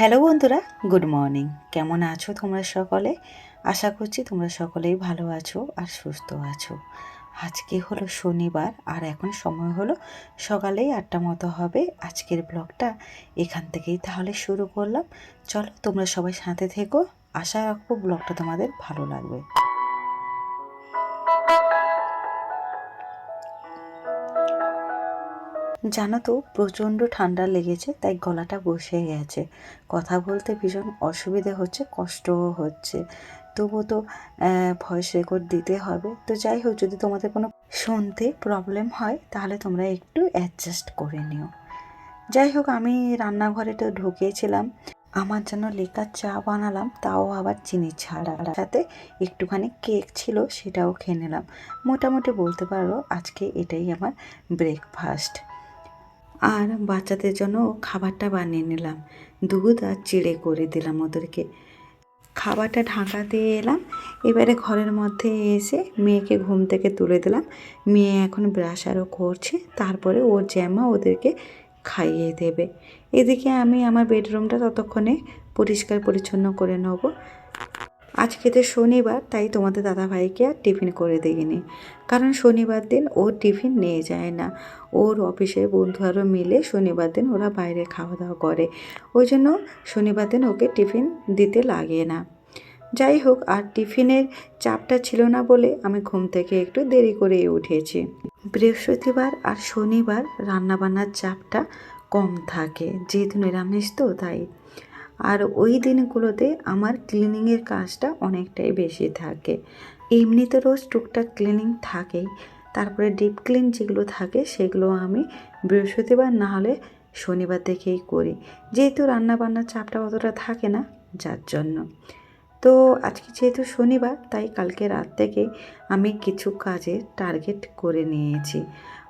Hello বন্ধুরা, good morning. কেমন আছো তোমরা সকলে? আশা করছি তোমরা সকলেই ভালো আছো আর সুস্থ আছো। আজকে হলো শনিবার আর এখন সময় হলো সকালেই আটটা মতো হবে। আজকের ব্লগটা এখান থেকেই তাহলে শুরু করলাম। চলো তোমরা সবাই সাথে থেকো। আশা রাখব ব্লগটা তোমাদের ভালো লাগবে। জানো তো, প্রচণ্ড ঠান্ডা লেগেছে, তাই গলাটা বসে গেছে। কথা বলতে ভীষণ অসুবিধে হচ্ছে, কষ্টও হচ্ছে। তবুও তো ভয়েস রেকর্ড দিতে হবে। তো যাই হোক, যদি তোমাদের কোনো শুনতে প্রবলেম হয়, তাহলে তোমরা একটু অ্যাডজাস্ট করে নিও। যাই হোক, আমি রান্নাঘরে তো ঢুকিয়েছিলাম আমার জন্য লেকার চা বানালাম, তাও আবার চিনি ছাড়া। সাথে একটুখানি কেক ছিল, সেটাও খেয়ে নিলাম। মোটামুটি বলতে পারো, আজকে এটাই আমার ব্রেকফাস্ট আর বাচ্চাদের জন্য খাবারটা বানিয়ে নিলাম। দুধ আর চিড়ে করে দিলাম ওদেরকে। খাবারটা ঢাকা দিয়ে এলাম। এবারে ঘরের মধ্যে এসে মেয়েকে ঘুম থেকে তুলে দিলাম। মেয়ে এখন ব্রাশ আরও করছে। তারপরে ওর জ্যামা ওদেরকে খাইয়ে দেবে। এদিকে আমি আমার বেডরুমটা ততক্ষণে পরিষ্কার পরিচ্ছন্ন করে নেব। আজকে তো শনিবার, তাই তোমাদের দাদাভাইকে আর টিফিন করে দিইনি। কারণ শনিবার দিন ও টিফিন নিয়ে যায় না। ওর অফিসের বন্ধু আরও মিলে শনিবার দিন ওরা বাইরে খাওয়া দাওয়া করে। ওই জন্য শনিবার দিন ওকে টিফিন দিতে লাগে না। যাই হোক, আর টিফিনের চাপটা ছিল না বলে আমি ঘুম থেকে একটু দেরি করে উঠেছি। বৃহস্পতিবার আর শনিবার রান্নাবান্নার চাপটা কম থাকে। যেহেতু নিরামিষ তো, তাই। আর ওই দিনগুলোতে আমার ক্লিনিংয়ের কাজটা অনেকটাই বেশি থাকে। এমনিতে রোজ টুকটাক ক্লিনিং থাকেই। তারপরে ডিপ ক্লিন যেগুলো থাকে সেগুলো আমি বৃহস্পতিবার না হলে শনিবার থেকেই করি। যেহেতু রান্নাবান্নার চাপটা অতটা থাকে না, যার জন্য। তো আজকে যেহেতু শনিবার, তাই কালকে রাত থেকে আমি কিছু কাজে টার্গেট করে নিয়েছি।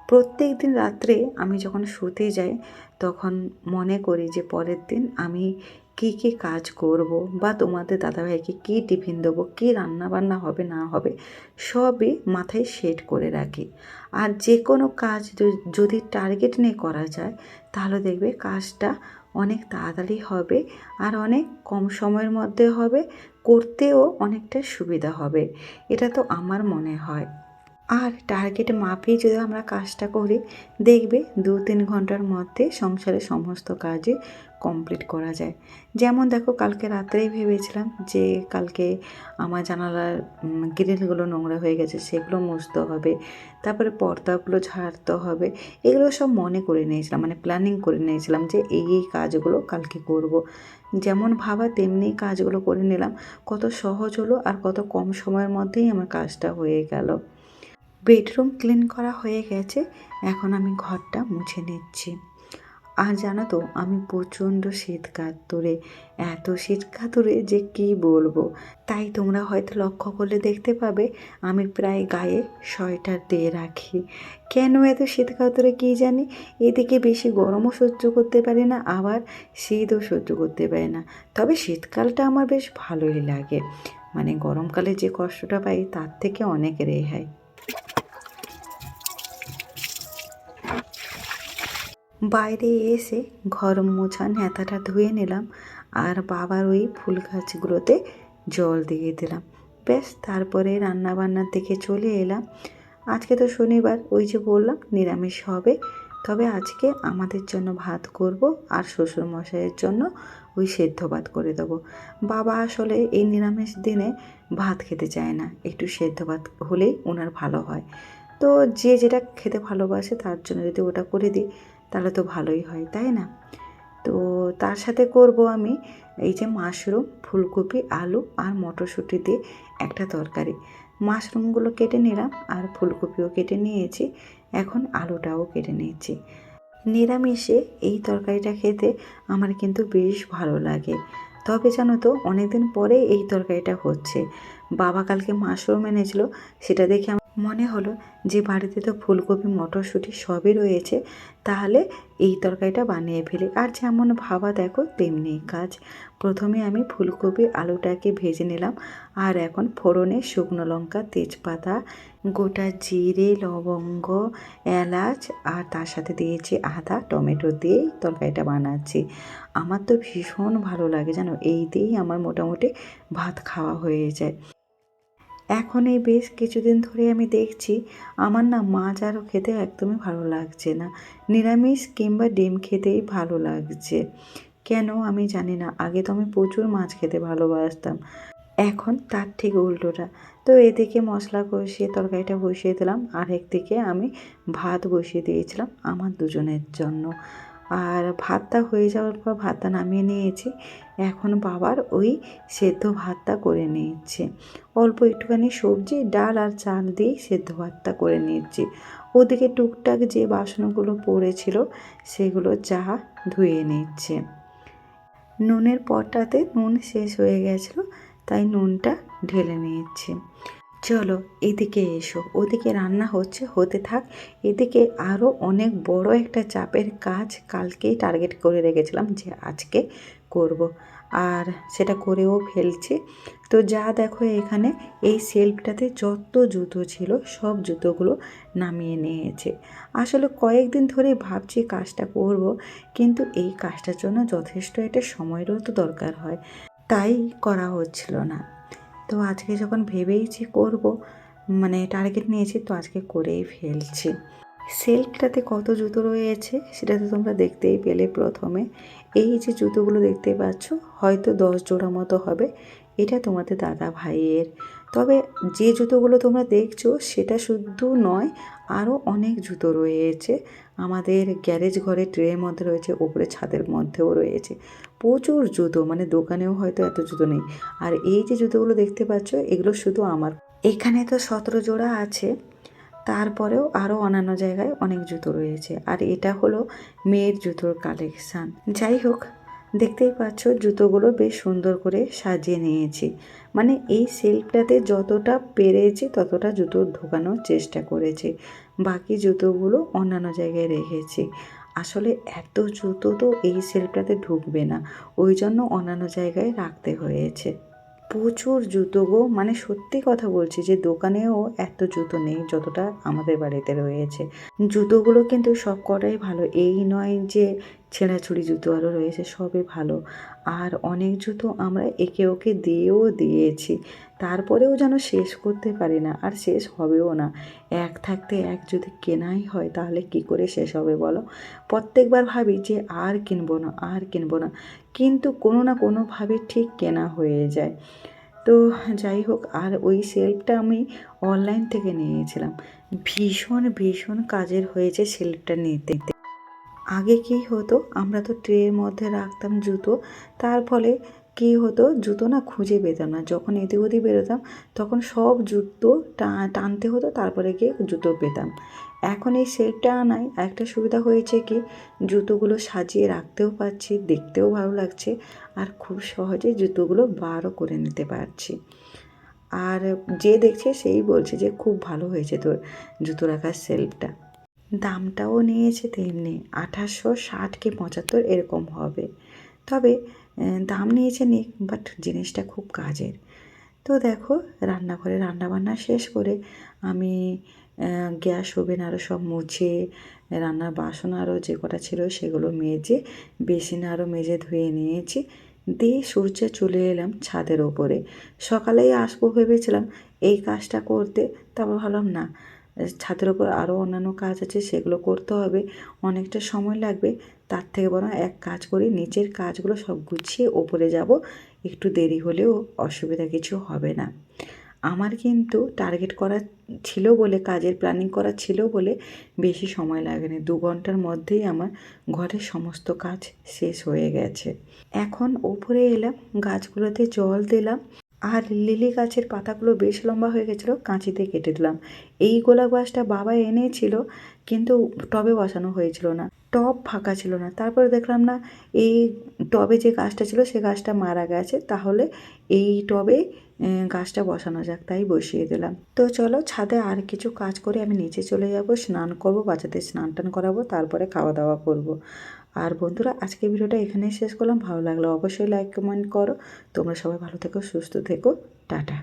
প্রত্যেক দিন রাত্রে আমি যখন শুতে যাই, তখন মনে করি যে পরের দিন আমি কী কী কাজ করব বা তোমাদের দাদাভাইকে কী টিফিন দেবো, কী রান্না বান্না হবে, না হবে, সবই মাথায় সেট করে রাখি। আর যে কোনো কাজ যদি টার্গেট নিয়ে করা যায়, তাহলে দেখবে কাজটা অনেক তাড়াতাড়ি হবে আর অনেক কম সময়ের মধ্যে হবে, করতেও অনেকটা সুবিধা হবে। এটা তো আমার মনে হয়। আর টার্গেট মাপেই যদি আমরা কাজটা করি, দেখবে দু তিন ঘণ্টার মধ্যে সংসারের সমস্ত কাজই কমপ্লিট করা যায় যেমন দেখো, কালকে রাত্রেই ভেবেছিলাম যে কালকে আমার জানালার গ্রিলগুলো নোংরা হয়ে গেছে, সেগুলো মুছতে হবে, তারপরে পর্দাগুলো ঝাড়তে হবে, এগুলো সব মনে করে নিয়েছিলাম মানে প্ল্যানিং করে নিয়েছিলাম যে এই এই কাজগুলো কালকে করব। যেমন ভাবা, তেমনি কাজগুলো করে নিলাম, কত সহজ হলো আর কত কম সময়ের মধ্যেই আমার কাজটা হয়ে গেল বেডরুম ক্লিন করা হয়ে গেছে। এখন আমি ঘরটা মুছে নিচ্ছি। আর জানো তো, আমি প্রচণ্ড শীত কাতরে এত শীত কাতরে যে কি বলব? তাই তোমরা হয়তো লক্ষ্য করলে দেখতে পাবে, আমি প্রায় গায়ে সোয়েটার দিয়ে রাখি। কেন এত শীত কাতরে কী জানি? এদিকে বেশি গরমও সহ্য করতে পারি না, আবার শীতও সহ্য করতে পারি না। তবে শীতকালটা আমার বেশ ভালোই লাগে। মানে গরমকালে যে কষ্টটা পাই, তার থেকে অনেক রেহাই। বাইরে এসে ঘর মোছা নেতাটা ধুয়ে নিলাম আর বাবার ওই ফুল গাছগুলোতে জল দিয়ে দিলাম। ব্যাস, তারপরে রান্না বান্নার দিকে চলে এলাম। আজকে তো শনিবার, ওই যে বললাম, নিরামিষ হবে। তবে আজকে আমাদের জন্য ভাত করব আর শ্বশুর মশাইয়ের জন্য ওই সেদ্ধ ভাত করে দেবো। বাবা আসলে এই নিরামিষ দিনে ভাত খেতে চায় না, একটু সেদ্ধ ভাত হলেই ওনার ভালো হয়। তো যে যেটা খেতে ভালোবাসে তার জন্য যদি ওটা করে দিই তাহলে তো ভালোই হয়, তাই না? তো তার সাথে করব আমি এই যে মাশরুম, ফুলকপি, আলু আর মটরশুঁটি দিয়ে একটা তরকারি। মাশরুমগুলো কেটে নিলাম আর ফুলকপিও কেটে নিয়েছি, এখন আলুটাও কেটে নিয়েছি নিরামিষে এই তরকারিটা খেতে আমার কিন্তু বেশ ভালো লাগে। তবে জানো তো, অনেকদিন পরে এই তরকারিটা হচ্ছে। বাবা কালকে মাশরুম এনেছিল, সেটা দেখে মনে হলো যে বাড়িতে তো ফুলকপি, মটরশুঁটি সবই রয়েছে, তাহলে এই তরকারিটা বানিয়ে ফেলি। আর যেমন ভাবা দেখো, তেমনি কাজ। প্রথমে আমি ফুলকপি আলুটাকে ভেজে নিলাম, আর এখন ফোড়নে শুকনো লঙ্কা, তেজপাতা, গোটা জিরে, লবঙ্গ, এলাচ, আর তার সাথে দিয়েছি আদা, টমেটো দিয়েই তরকারিটা বানাচ্ছি। আমার তো ভীষণ ভালো লাগে জানো, এই দিয়েই আমার মোটামুটি ভাত খাওয়া হয়ে যায়। এখন এই বেশ কিছুদিন ধরে আমি দেখছি আমার না মাছ আরও খেতে একদমই ভালো লাগছে না। নিরামিষ কিংবা ডিম খেতেই ভালো লাগছে। কেন আমি জানি না, আগে তো আমি প্রচুর মাছ খেতে ভালোবাসতাম। এখন তার ঠিক উল্টোটা। তো এদিকে মশলা কষিয়ে তরকারিটা বসিয়ে দিলাম আর একদিকে আমি ভাত বসিয়ে দিয়েছিলাম আমার দুজনের জন্য। আর ভাতটা হয়ে যাওয়ার পর ভাতটা নামিয়ে নিয়েছি। এখন বাবার ওই সেদ্ধ ভাতটা করে নিয়েছি অল্প একটুখানি সবজি, ডাল আর চাল দিয়েই সেদ্ধ ভাতটা করে নিয়েছি ওদিকে টুকটাক যে বাসনগুলো পড়েছিল, সেগুলো চা ধুয়ে নিচ্ছে। নুনের পটটাতে নুন শেষ হয়ে গেছিল, তাই নুনটা ঢেলে নিয়েছি চলো এদিকে এসো, ওদিকে রান্না হচ্ছে, হতে থাক। এদিকে আরও অনেক বড় একটা চাপের কাজ কালকেই টার্গেট করে রেখেছিলাম যে আজকে করব। আর সেটা করেও ফেলছি। তো যা দেখো এখানে, এই সেলফটাতে যত জুতো ছিল, সব জুতোগুলো নামিয়ে নিয়েছে। আসলে কয়েকদিন ধরে ভাবছি কাজটা করব, কিন্তু এই কাজটার জন্য যথেষ্ট একটা সময়েরও তো দরকার হয়। তাই করা হচ্ছিল না। তো আজকে যখন ভেবেইছি করব মানে টার্গেট নিয়েছি, তো আজকে করেই ফেলছি। সেলফটাতে কত জুতো রয়েছে, সেটা তো তোমরা দেখতেই পেলে প্রথমে। এই যে জুতোগুলো দেখতে পাচ্ছ, হয়তো দশ জোড়া মতো হবে। এটা তোমাদের দাদা ভাইয়ের। তবে যে জুতোগুলো তোমরা দেখছ, সেটা শুধু নয় আরও অনেক জুতো রয়েছে। আমাদের গ্যারেজ ঘরে ট্রের মধ্যে রয়েছে, ওপরে ছাদের মধ্যেও রয়েছে। প্রচুর জুতো মানে দোকানেও হয়তো এত জুতো নেই। আর এই যে জুতোগুলো দেখতে পাচ্ছ, এগুলো শুধু আমার। এখানে তো সতেরো জোড়া আছে, তারপরেও আরও অন্যান্য জায়গায় অনেক জুতো রয়েছে। আর এটা হলো মেয়ের জুতোর কালেকশান। যাই হোক, দেখতেই পাচ্ছ জুতোগুলো বেশ সুন্দর করে সাজিয়ে নিয়েছি। মানে এই সেলফটাতে যতটা পেরেছি, ততটা জুতো ঢোকানোর চেষ্টা করেছি। বাকি জুতোগুলো অন্যান্য জায়গায় রেখেছি। আসলে এত জুতো তো এই সেলফটাতে ঢুকবে না। ওই জন্য অন্যান্য জায়গায় রাখতে হয়েছে। প্রচুর জুতো গো। মানে সত্যি কথা বলছি যে দোকানেও এত জুতো নেই যতটা আমাদের বাড়িতে রয়েছে। জুতোগুলো কিন্তু সব কটাই ভালো। এই নয় যে ছেঁড়াছুড়ি জুতো আরও রয়েছে, সবই ভালো। আর অনেক জুতো আমরা একে ওকে দিয়েও দিয়েছি, তারপরেও যেন শেষ করতে পারি না, আর শেষ হবেও না। এক থাকতে এক যদি কেনাই হয়, তাহলে কি করে শেষ হবে বলো? প্রত্যেকবার ভাবি যে আর কিনবো না, আর কিনবো না, কিন্তু কোনো না কোনোভাবে ঠিক কেনা হয়ে যায়। তো যাই হোক, আর ওই সেলফটা আমি অনলাইন থেকে নিয়েছিলাম। ভীষণ ভীষণ কাজের হয়েছে সেলফটা নিতে। আগে কি হতো? আমরা তো ট্রের মধ্যে রাখতাম জুতো। তার ফলে কী হতো? জুতো না খুঁজে পেতাম না। যখন এদিক ওদিক বেরোতাম, তখন সব জুতো টানতে হতো, তারপরে গিয়ে জুতো পেতাম। এখন এই সেলফটা আনায় একটা সুবিধা হয়েছে কি? জুতোগুলো সাজিয়ে রাখতেও পারছি, দেখতেও ভালো লাগছে, আর খুব সহজে জুতোগুলো বারও করে নিতে পারছি। আর যে দেখছে, সেই বলছে যে, খুব ভালো হয়েছে তোর জুতো রাখার সেলফটা। দামটাও নিয়েছে তেমনি। আঠাশশো ষাট কি পঁচাত্তর এরকম হবে। তবে দাম নিয়েছে নিক, বাট জিনিসটা খুব কাজের। তো দেখো, রান্নাঘরে রান্নাবান্না শেষ করে আমি গ্যাস ওভেন আরও সব মুছে, রান্নার বাসন আরও যে কটা ছিল সেগুলো মেজে, বেসিন আরও মেজে ধুয়ে নিয়েছি। দিয়ে সূর্যে চলে এলাম ছাদের ওপরে। সকালেই আসব ভেবেছিলাম, এই কাজটা করতে, তারপর ভাবলাম না ছাদের ওপর আরও অন্যান্য কাজ আছে, সেগুলো করতে হবে। অনেকটা সময় লাগবে, তার থেকে বরং এক কাজ করি, নিচের কাজগুলো সব গুছিয়ে ওপরে যাব। একটু দেরি হলেও অসুবিধা কিছু হবে না। আমার কিন্তু টার্গেট করা ছিল বলে, কাজের প্ল্যানিং করা ছিল বলে বেশি সময় লাগেনি। দু ঘণ্টার মধ্যেই আমার ঘরের সমস্ত কাজ শেষ হয়ে গেছে। এখন ওপরে এলাম, গাছগুলোতে জল দিলাম। আর লিলি গাছের পাতাগুলো বেশ লম্বা হয়ে গেছিল, কাঁচিতে কেটে দিলাম। এই গোলাপ গাছটা বাবা এনেছিল, কিন্তু টবে বসানো হয়েছিল না। টব ফাঁকা ছিল না। তারপরে দেখলাম না, এই টবে যে গাছটা ছিল, সে গাছটা মারা গেছে। তাহলে এই টবে গাছটা বসানো যাক, তাই বসিয়ে দিলাম। তো চলো, ছাদে আর কিছু কাজ করে আমি নিচে চলে যাব, স্নান করব, বাচ্চাদের স্নান টান করাবো, তারপরে খাওয়া দাওয়া করব। আর বন্ধুরা আজকে ভিডিওটা এখানেই শেষ করলাম। ভালো লাগল অবশ্যই লাইক কমেন্ট করো। তোমরা সবাই ভালো থেকো, সুস্থ থেকো। টাটা।